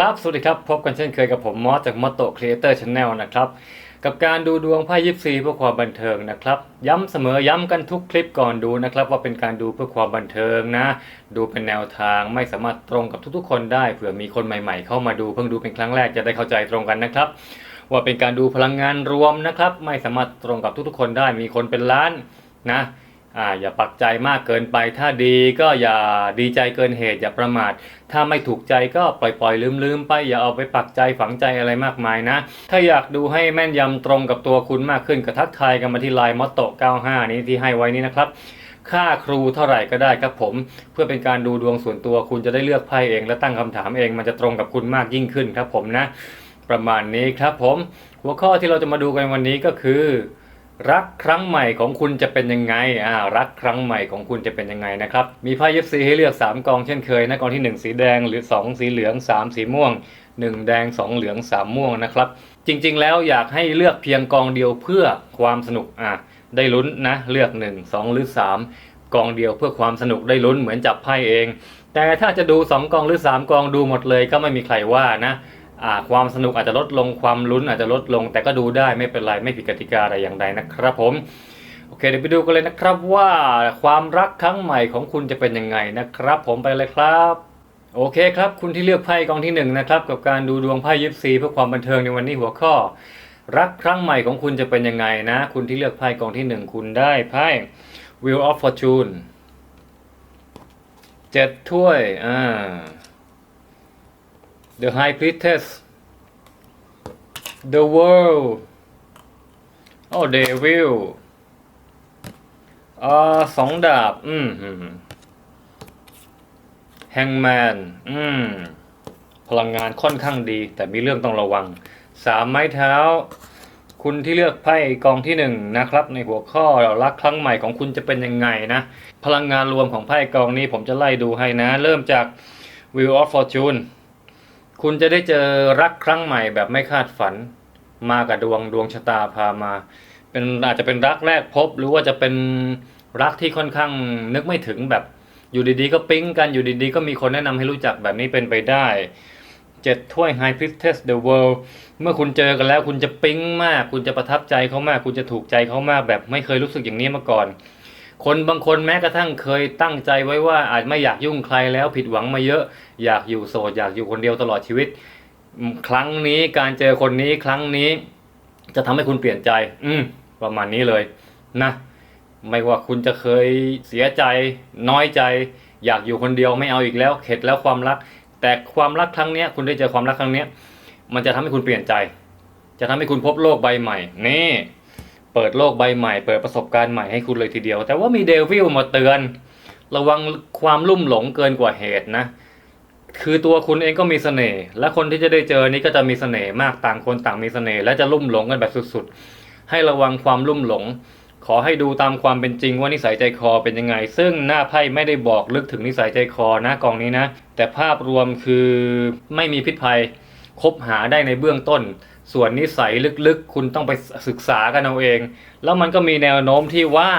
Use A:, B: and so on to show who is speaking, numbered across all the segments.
A: ครับ สวัสดีครับ พบกันเช่นเคยกับผมมอสจากมอโตครีเอเตอร์ชาแนลนะครับ กับการดูดวงไพ่ยิปซีเพื่อความบันเทิงนะครับ ย้ำเสมอย้ำกันทุกคลิปก่อนดูนะครับ ว่าเป็นการดูเพื่อความบันเทิงนะ ดูเป็นแนวทางไม่สามารถตรงกับทุกๆ คนได้เผื่อมีคนใหม่ๆ เข้ามาดูเพิ่งดูเป็นครั้งแรกจะได้เข้าใจตรงกันนะครับว่าเป็นการดูพลังงานรวมนะครับ ไม่สามารถตรงกับทุกๆ คนได้มีคนเป็นล้านนะ อ่าอย่าปักใจมากเกินไปถ้าดีก็อย่าดีใจเกินเหตุอย่าประมาท ถ้าไม่ถูกใจก็ปล่อยๆลืมๆไป อย่าเอาไปปักใจฝังใจอะไรมากมายนะ ถ้าอยากดูให้แม่นยำตรงกับตัวคุณมากขึ้นก็ทักทายกันมาที่ไลน์มอตโต95 นี้ที่ให้ไว้นี้นะครับค่าครูเท่าไหร่ก็ได้ครับผม เพื่อเป็นการดูดวงส่วนตัวคุณจะได้เลือกไพ่เอง และตั้งคำถามเองมันจะตรงกับคุณมากยิ่งขึ้นครับผมนะ ประมาณนี้ครับผม หัวข้อที่เราจะมาดูกันวันนี้ก็คือ รักครั้งใหม่ของคุณจะเป็นยังไงอ่ารักครั้งใหม่ของคุณจะเป็นยังไงนะครับ มีไพ่ยิปซีให้เลือก 3กองเช่นเคยนะกองที่ 1 สีแดงหรือ 2 สีเหลือง 3 สีม่วง 1 แดง 2 เหลือง 3 ม่วงนะครับ จริงๆ แล้วอยากให้เลือกเพียงกองเดียวเพื่อความสนุกอะได้ลุ้นนะเลือก 1 2 หรือ 3 กองเดียวเพื่อความสนุกได้ลุ้นเหมือนจับไพ่เอง แต่ถ้าจะดู 2 กองหรือ 3 กองดูหมดเลยก็ไม่มีใครว่านะ ความสนุกอาจจะลดลงความลุ้นอาจจะลดลง แต่ก็ดูได้ไม่เป็นไรไม่ผิดกติกาอะไรอย่างใดนะครับผมโอเคเดี๋ยวไปดูกันเลยนะครับว่าความรักครั้งใหม่ของคุณจะเป็นยังไงนะครับ ผมไปเลยครับโอเคครับ คุณที่เลือกไพ่กองที่หนึ่งนะครับกับการดูดวงไพ่ยิปซีเพื่อความบันเทิงในวันนี้หัวข้อ รักครั้งใหม่ของคุณจะเป็นยังไงนะ คุณที่เลือกไพ่กองที่หนึ่งคุณได้ไพ่ Wheel of Fortune เจ็ดถ้วยอ่า The High Priestess The World Oh Devil อ่าสองดาบ อืมแฮงแมนอืม พลังงานค่อนข้างดี แต่มีเรื่องต้องระวัง สามไม้เท้า คุณที่เลือกไพ่กองที่หนึ่งนะครับ ในหัวข้อรักครั้งใหม่ของคุณจะเป็นยังไงนะ พลังงานรวมของไพ่กองนี้ผมจะไล่ดูให้นะ เริ่มจาก Wheel of Fortune คุณจะได้เจอรักครั้งใหม่แบบไม่คาดฝัน มากับดวงดวงชะตาพามา เป็นอาจจะเป็นรักแรกพบ หรือว่าจะเป็นรักที่ค่อนข้างนึกไม่ถึงแบบอยู่ดีๆ ก็ปิ๊งกันอยู่ดีๆ ก็มีคนแนะนำให้รู้จักแบบนี้เป็นไปได้เจ็ดถ้วย High Priestess the World เมื่อคุณเจอกันแล้วคุณจะปิ๊งมาก คุณจะประทับใจเขามาก คุณจะถูกใจเขามากแบบไม่เคยรู้สึกอย่างนี้มาก่อน คนบางคนแม้กระทั่งเคยตั้งใจไว้ว่าอาจไม่อยากยุ่งใครแล้วผิดหวังมาเยอะ อยากอยู่โสดอยากอยู่คนเดียวตลอดชีวิต ครั้งนี้การเจอคนนี้ครั้งนี้ จะทำให้คุณเปลี่ยนใจ อืมประมาณนี้เลยนะไม่ว่าคุณจะเคยเสียใจน้อยใจ อยากอยู่คนเดียวไม่เอาอีกแล้ว เข็ดแล้วความรัก แต่ความรักครั้งนี้คุณได้เจอความรักครั้งนี้มันจะทำให้คุณเปลี่ยนใจ จะทำให้คุณพบโลกใบใหม่นี่ เปิดโลกใบใหม่ เปิดประสบการณ์ใหม่ให้คุณเลยทีเดียว แต่ว่ามีเดวิลมาเตือน ระวังความลุ่มหลงเกินกว่าเหตุนะ คือตัวคุณเองก็มีเสน่ห์และคนที่จะได้เจอนี้ก็จะมีเสน่ห์มากต่างคนต่างมีเสน่ห์และจะลุ่มหลงกันแบบสุดๆ ให้ระวังความลุ่มหลง ขอให้ดูตามความเป็นจริงว่านิสัยใจคอเป็นยังไง ซึ่งหน้าไพ่ไม่ได้บอกลึกถึงนิสัยใจคอนะกองนี้นะ แต่ภาพรวมคือไม่มีพิษภัยคบหาได้ในเบื้องต้น ส่วนนิสัยลึกๆ คุณต้องไปศึกษากันเอาเอง แล้วมันก็มีแนวโน้มที่ว่า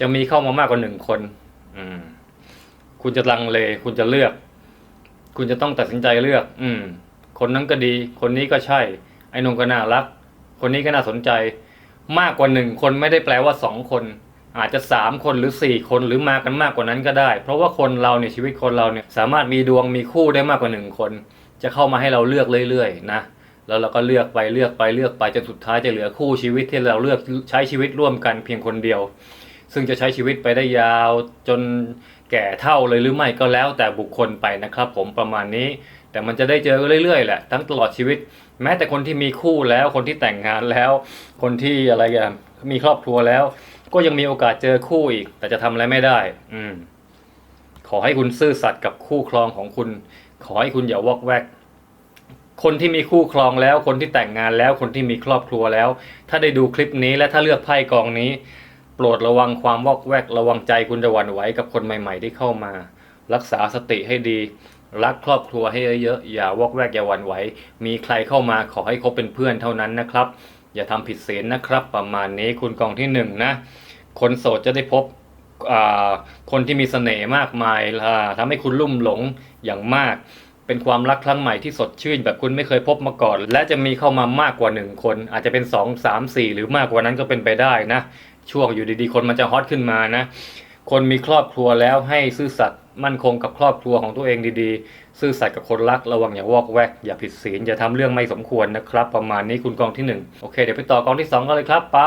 A: จะมีเข้ามามากกว่าหนึ่งคน อืม คุณจะลังเล คุณจะเลือก คุณจะต้องตัดสินใจเลือก อืม คนนั้นก็ดี คนนี้ก็ใช่ ไอ้นงก็น่ารัก คนนี้ก็น่าสนใจ มากกว่าหนึ่งคนไม่ได้แปลว่าสองคน อาจจะสามคนหรือสี่คนหรือมากันมากกว่านั้นก็ได้ เพราะว่าคนเราเนี่ยชีวิตคนเราเนี่ย สามารถมีดวงมีคู่ได้มากกว่าหนึ่งคน จะเข้ามาให้เราเลือกเรื่อยๆ นะ แล้วเราก็เลือกไปเลือกไปเลือกไปจนสุดท้ายจะเหลือคู่ชีวิตที่เราเลือกใช้ชีวิตร่วมกันเพียงคนเดียว ซึ่งจะใช้ชีวิตไปได้ยาวจนแก่เท่าเลยหรือไม่ก็แล้วแต่บุคคลไปนะครับ ผมประมาณนี้ แต่มันจะได้เจอเรื่อยๆแหละทั้งตลอดชีวิต แม้แต่คนที่มีคู่แล้วคนที่แต่งงานแล้ว คนที่อะไรกันมีครอบครัวแล้ว ก็ยังมีโอกาสเจอคู่อีก แต่จะทำอะไรไม่ได้ อืมขอให้คุณซื่อสัตย์กับคู่ครองของคุณ ขอให้คุณอย่าวอกแวก คนที่มีคู่ครองแล้ว คนที่แต่งงานแล้ว คนที่มีครอบครัวแล้ว ถ้าได้ดูคลิปนี้และถ้าเลือกไพ่กองนี้ โปรดระวังความวอกแวกระวังใจคุณจะหวั่นไหวกับคนใหม่ ๆ ที่เข้ามา รักษาสติให้ดี รักครอบครัวให้เยอะๆอย่าวอกแวกอย่าหวั่นไหวมีใครเข้ามาขอให้เขาเป็นเพื่อนเท่านั้นนะครับ อย่าทำผิดศีลนะครับ ประมาณนี้คุณกองที่หนึ่งนะคนโสดจะได้พบคนที่มีเสน่ห์มากมายอ่าทำให้คุณลุ่มหลงอย่างมาก เป็นความรักครั้งใหม่ที่สดชื่นแบบคุณไม่เคยพบมาก่อน และจะมีเข้ามามากกว่าหนึ่งคน อาจจะเป็นสองสามสี่หรือมากกว่านั้นก็เป็นไปได้นะ ช่วงอยู่ดีๆ คนมันจะฮอตขึ้นมานะ คนมีครอบครัวแล้วให้ซื่อสัตย์มั่นคงกับครอบครัวของตัวเองดีๆ ซื่อสัตย์กับคนรักระวังอย่าวอกแวก อย่าผิดศีลอย่าทำเรื่องไม่สมควรนะครับ ประมาณนี้คุณกองที่หนึ่งโอเค เดี๋ยวไปต่อกองที่สองกันเลยครับไป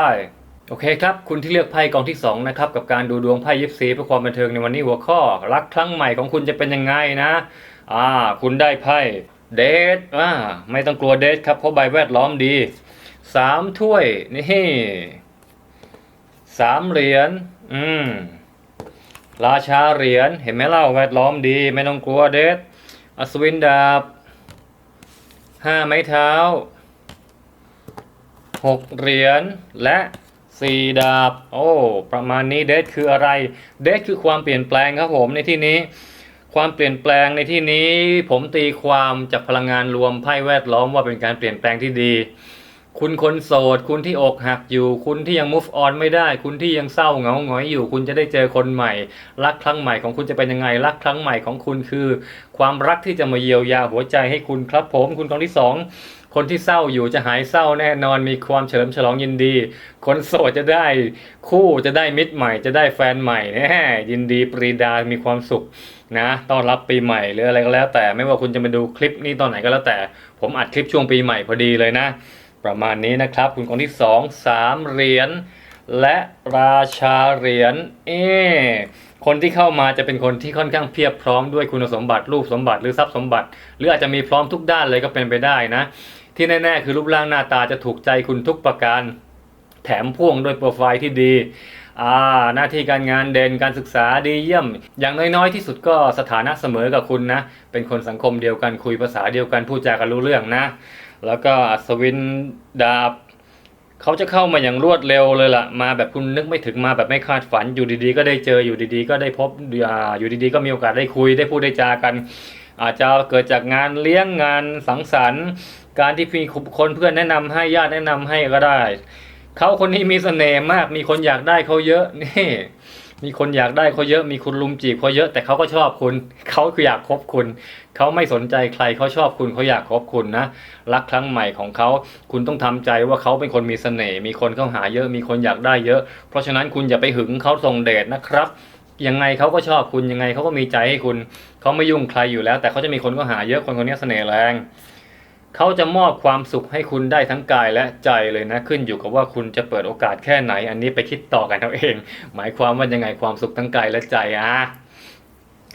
A: โอเคครับ คุณที่เลือกไพ่กองที่สองนะครับกับการดูดวงไพ่ยิปซีเพื่อความบันเทิงในวันนี้หัวข้อ รักครั้งใหม่ของคุณจะเป็นยังไงนะ อ่า คุณได้ไพ่เดทอ่าไม่ต้องกลัวเดทครับเพราะใบแวดล้อมดีสามถ้วยนี่สามเหรียญอืมราชาเหรียญเห็นไหมเล่าแวดล้อมดี ไม่ต้องกลัวเดทอัศวินดาบห้าไม้เท้าหกเหรียญและสี่ดาบ โอ้ ประมาณนี้เดทคืออะไร เดทคือความเปลี่ยนแปลงครับผมในที่นี้ ความเปลี่ยนแปลงในที่นี้ผมตีความจากพลังงานรวมไพ่แวดล้อมว่าเป็นการเปลี่ยนแปลงที่ดี คุณคนโสด คุณที่อกหักอยู่ คุณที่ยัง move on ไม่ได้ คุณที่ยังเศร้าเหงาหงอยอยู่ คุณจะได้เจอคนใหม่ รักครั้งใหม่ของคุณจะเป็นยังไง รักครั้งใหม่ของคุณคือ ความรักที่จะมาเยียวยาหัวใจให้คุณครับผม คุณกองที่สองคนที่เศร้าอยู่จะหายเศร้าแน่นอนมีความเฉลิมฉลองยินดี คนโสดจะได้คู่จะได้มิตรใหม่ จะได้แฟนใหม่แน่ยินดีปรีดา มีความสุข นะต้อนรับปีใหม่หรืออะไรก็แล้ว แต่ไม่ว่าคุณจะมาดูคลิปนี้ตอนไหนก็แล้วแต่ ผมอัดคลิปช่วงปีใหม่พอดีเลยนะ ประมาณนี้นะครับ คุณกองที่สองสามเหรียญและราชาเหรียญเอคนที่เข้ามาจะเป็นคนที่ค่อนข้างเพียบพร้อมด้วยคุณสมบัติรูปสมบัติหรือทรัพย์สมบัติ หรืออาจจะมีพร้อมทุกด้านเลยก็เป็นไปได้นะ ที่แน่ ๆ คือรูปร่างหน้าตาจะถูกใจคุณทุกประการ แถมพ่วงด้วยโปรไฟล์ที่ดี อ่าหน้าที่การงานเด่นการศึกษาดีเยี่ยม อย่างน้อยๆที่สุดก็สถานะเสมอกับคุณนะ เป็นคนสังคมเดียวกันคุยภาษาเดียวกันพูดจากันรู้เรื่องนะ แล้วก็อัศวินดาบเขาจะเข้ามาอย่างรวดเร็วเลยล่ะ มาแบบคุณนึกไม่ถึงมาแบบไม่คาดฝันอยู่ดีๆ ก็ได้เจออยู่ดีๆ ก็ได้พบอ่าอยู่ดีๆ ก็มีโอกาสได้คุยได้พูดได้จากัน อาจจะเกิดจากงานเลี้ยงงานสังสรรค์ การที่มีคนเพื่อนแนะนำให้ญาติแนะนำให้ก็ได้ เขาคนนี้มีเสน่ห์มาก มีคนอยากได้เขาเยอะนี่ มีคนอยากได้เขาเยอะ มีคุณลุมจีบเขาเยอะ แต่เขาก็ชอบคุณ เขาคืออยากคบคุณ เขาไม่สนใจใครเขาชอบคุณเขาอยากคบคุณนะ รักครั้งใหม่ของเขา คุณต้องทำใจว่าเขาเป็นคนมีเสน่ห์ มีคนเข้าหาเยอะ มีคนอยากได้เยอะ เพราะฉะนั้นคุณอย่าไปหึงเขาส่งเดชนะครับยังไงเขาก็ชอบคุณยังไงเขาก็มีใจให้คุณ เขาไม่ยุ่งใครอยู่แล้ว แต่เขาจะมีคนก็หาเยอะคนคนนี้เสน่ห์แรง เขาจะมอบความสุขให้คุณได้ทั้งกายและใจเลยนะขึ้นอยู่กับว่าคุณจะเปิดโอกาสแค่ไหน อันนี้ไปคิดต่อกันเอาเอง หมายความว่ายังไงความสุขทั้งกายและใจอะ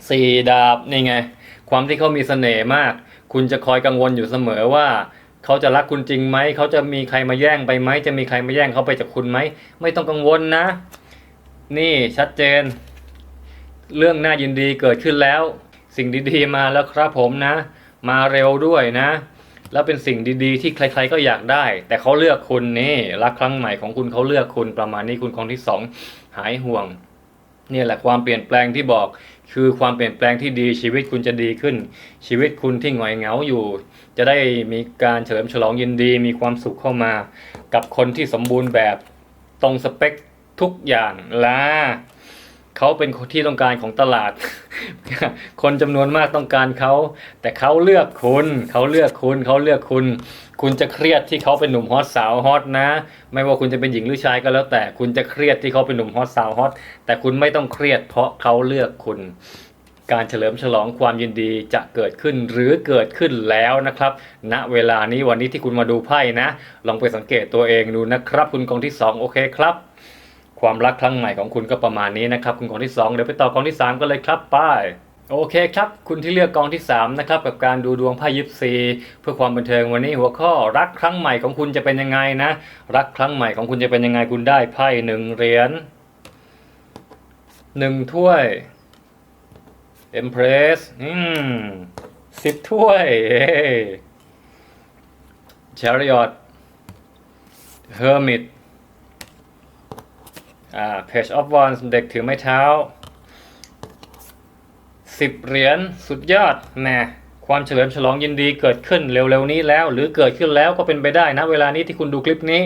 A: สี่ดาบนี่ไง ความที่เขามีเสน่ห์มาก คุณจะคอยกังวลอยู่เสมอว่าเขาจะรักคุณจริงไหม เขาจะมีใครมาแย่งไปไหม จะมีใครมาแย่งเขาไปจากคุณไหม ไม่ต้องกังวลนะ นี่ชัดเจน เรื่องน่ายินดีเกิดขึ้นแล้ว สิ่งดีๆมาแล้วครับผมนะ มาเร็วด้วยนะ แล้วเป็นสิ่งดีๆ ที่ใคร ๆก็อยากได้ แต่เขาเลือกคุณนี่รักครั้งใหม่ของคุณเขาเลือกคุณประมาณนี้คุณคองที่สองหายห่วงเนี่ยแหละความเปลี่ยนแปลงที่บอกคือความเปลี่ยนแปลงที่ดีชีวิตคุณจะดีขึ้น ชีวิตคุณที่หงอยเหงาอยู่ จะได้มีการเฉลิมฉลองยินดี มีความสุขเข้ามา กับคนที่สมบูรณ์แบบตรงสเปคทุกอย่างล่ะ เขาเป็นที่ต้องการของตลาด คนจำนวนมากต้องการเขา แต่เขาเลือกคุณเขาเลือกคุณเขาเลือกคุณ คุณจะเครียดที่เขาเป็นหนุ่มฮอตสาวฮอตนะ ไม่ว่าคุณจะเป็นหญิงหรือชายก็แล้วแต่คุณจะเครียดที่เขาเป็นหนุ่มฮอตสาวฮอตแต่คุณไม่ต้องเครียดเพราะเขาเลือกคุณ การเฉลิมฉลองความยินดีจะเกิดขึ้นหรือเกิดขึ้นแล้วนะครับณเวลานี้วันนี้ที่คุณมาดูไพ่นะ ลองไปสังเกตตัวเองดูนะครับ คุณกองที่สองโอเคครับ ความรักครั้งใหม่ของคุณก็ประมาณนี้นะครับ คุณกองที่ 2 เดี๋ยวไปต่อกองที่ 3 กันเลยครับไป้ายโอเคครับ คุณที่เลือกกองที่ 3 นะครับ กับการดูดวงไพ่ยิปซีเพื่อความบันเทิงวันนี้หัวข้อรักครั้งใหม่ของคุณจะเป็นยังไงนะ รักครั้งใหม่ของคุณจะเป็นยังไงคุณได้ไพ่หนึ่งเหรียญหนึ่งถ้วยเอ็มเพรสอืมสิบถ้วยเชาริออตเฮอร์มิต Page of Wands เด็กถือไม้เท้าสิบเหรียญสุดยอดแหมความเฉลิมฉลองยินดีเกิดขึ้นเร็วๆนี้แล้ว หรือเกิดขึ้นแล้วก็เป็นไปได้นะเวลานี้ที่คุณดูคลิปนี้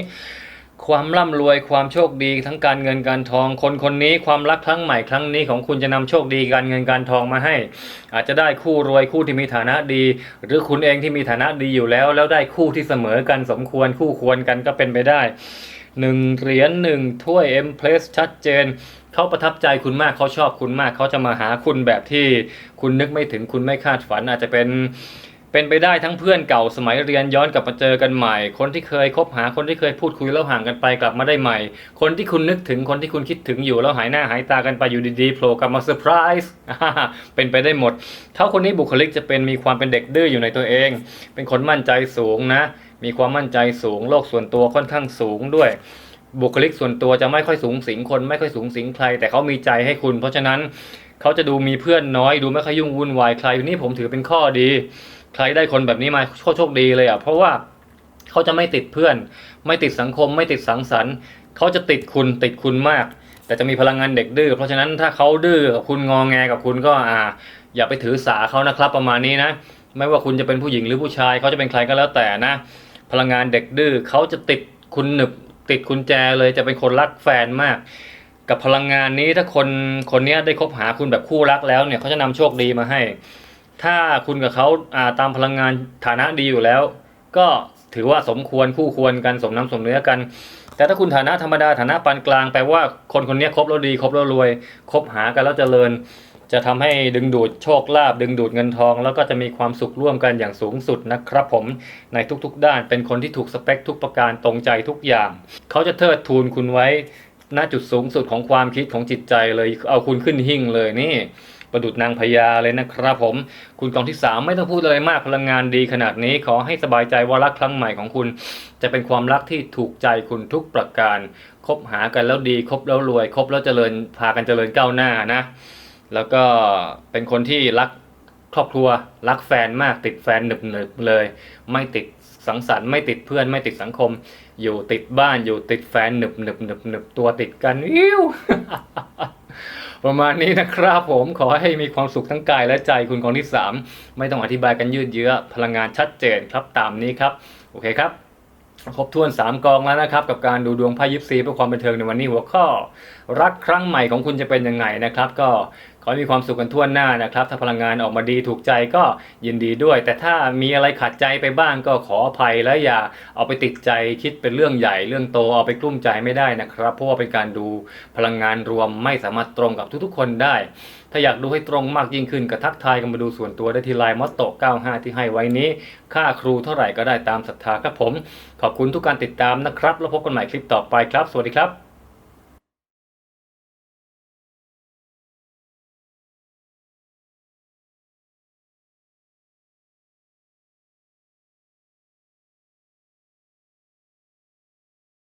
A: ความร่ำรวยความโชคดีทั้งการเงินการทอง คนคนนี้ความรักครั้งใหม่ครั้งนี้ของคุณจะนำโชคดีการเงินการทองมาให้ อาจจะได้คู่รวยคู่ที่มีฐานะดี หรือคุณเองที่มีฐานะดีอยู่แล้ว แล้วได้คู่ที่เสมอกันสมควรคู่ควรกันก็เป็นไปได้ หนึ่งเหรียญหนึ่งถ้วยเอ็มเพลสชัดเจน เขาประทับใจคุณมากเขาชอบคุณมาก เขาจะมาหาคุณแบบที่คุณนึกไม่ถึงคุณไม่คาดฝันอาจจะเป็นเป็นไปได้ทั้งเพื่อนเก่าสมัยเรียนย้อนกลับมาเจอกันใหม่ คนที่เคยคบหาคนที่เคยพูดคุยแล้วห่างกันไปกลับมาได้ใหม่ คนที่คุณนึกถึงคนที่คุณคิดถึงอยู่แล้วหายหน้าหายตากันไปอยู่ดีๆโผล่กลับมาเซอร์ไพรส์เป็นไปได้หมดเขาคนนี้บุคลิกจะเป็นมีความเป็นเด็กดื้ออยู่ในตัวเอง เป็นคนมั่นใจสูงนะ มีความมั่นใจสูงโลกส่วนตัวค่อนข้างสูงด้วย บุคลิกส่วนตัวจะไม่ค่อยสูงสิงคน ไม่ค่อยสูงสิงใคร แต่เขามีใจให้คุณ เพราะฉะนั้นเขาจะดูมีเพื่อนน้อย ดูไม่ค่อยยุ่งวุ่นวายใครนี่ผมถือเป็นข้อดี ใครได้คนแบบนี้มาโชคโชคดีเลยอะเพราะว่าเขาจะไม่ติดเพื่อน ไม่ติดสังคม ไม่ติดสังสรรค์เขาจะติดคุณติดคุณมาก แต่จะมีพลังงานเด็กดื้อเพราะฉะนั้นถ้าเขาดื้อกับคุณงอแงกับคุณก็อ่า อย่าไปถือสาเขานะครับประมาณนี้นะ ไม่ว่าคุณจะเป็นผู้หญิงหรือผู้ชายเขาจะเป็นใครก็แล้วแต่นะ พลังงานเด็กดื้อเขาจะติดคุณหนึบติดคุณแจเลยจะเป็นคนรักแฟนมาก กับพลังงานนี้ถ้าคนคนนี้ได้คบหาคุณแบบคู่รักแล้วเนี่ยเขาจะนำโชคดีมาให้ ถ้าคุณกับเขาอ่าตามพลังงานฐานะดีอยู่แล้ว ก็ถือว่าสมควรคู่ควรกันสมน้ำสมเนื้อกัน แต่ถ้าคุณฐานะธรรมดาฐานะปานกลางแปลว่าคนคนนี้คบแล้วดีคบแล้วรวย คบหากันแล้วเจริญ จะทำให้ดึงดูดโชคลาภดึงดูดเงินทอง แล้วก็จะมีความสุขร่วมกันอย่างสูงสุดนะครับผมในทุกๆ ด้านเป็นคนที่ถูกสเปคทุกประการตรงใจทุกอย่าง เขาจะเทิดทูนคุณไว้ณจุดสูงสุดของความคิดของจิตใจเลยเอาคุณขึ้นหิ่งเลยนี่ประดุดนางพญาเลยนะครับผม คุณกองที่ 3 ไม่ต้องพูดอะไรมากพลังงานดีขนาดนี้ขอให้สบายใจว่ารักครั้งใหม่ของคุณ จะเป็นความรักที่ถูกใจคุณทุกประการ คบหากันแล้วดี คบแล้วรวย คบแล้วเจริญพากันเจริญก้าวหน้านะ แล้วก็เป็นคนที่รักครอบครัวรักแฟนมากติดแฟนหนึบๆเลย ไม่ติดสังสรรค์ไม่ติดเพื่อนไม่ติดสังคม อยู่ติดบ้านอยู่ติดแฟนหนึบหนึบหนึบหนึบตัวติดกันวิวประมาณนี้นะครับผมขอให้มีความสุขทั้งกายและใจคุณคนที่ 3 ไม่ต้องอธิบายกันยืดเยื้อพลังงานชัดเจนครับตามนี้ครับ โอเคครับ ครบถ้วน 3 กองแล้วนะครับ กับการดูดวงไพ่ยิปซีเพื่อความบันเทิงในวันนี้หัวข้อ รักครั้งใหม่ของคุณจะเป็นยังไงนะครับ ก็ อให้มีความสุขกันทั่วหน้านะครับ ถ้าพลังงานออกมาดีถูกใจก็ยินดีด้วย แต่ถ้ามีอะไรขัดใจไปบ้างก็ขออภัยและอย่าเอาไปติดใจคิดเป็นเรื่องใหญ่เรื่องโตเอาไปกลุ้มใจไม่ได้นะครับ เพราะว่าเป็นการดูพลังงานรวมไม่สามารถตรงกับทุกๆ คนได้ ถ้าอยากดูให้ตรงมากยิ่งขึ้นก็ทักทายกันมาดูส่วนตัวได้ที่ไลน์มอตโต95 ที่ให้ไว้นี้ ค่าครูเท่าไหร่ก็ได้ตามศรัทธาครับผม ขอบคุณทุกการติดตามนะครับ แล้วพบกันใหม่คลิปต่อไปครับ สวัสดีครับ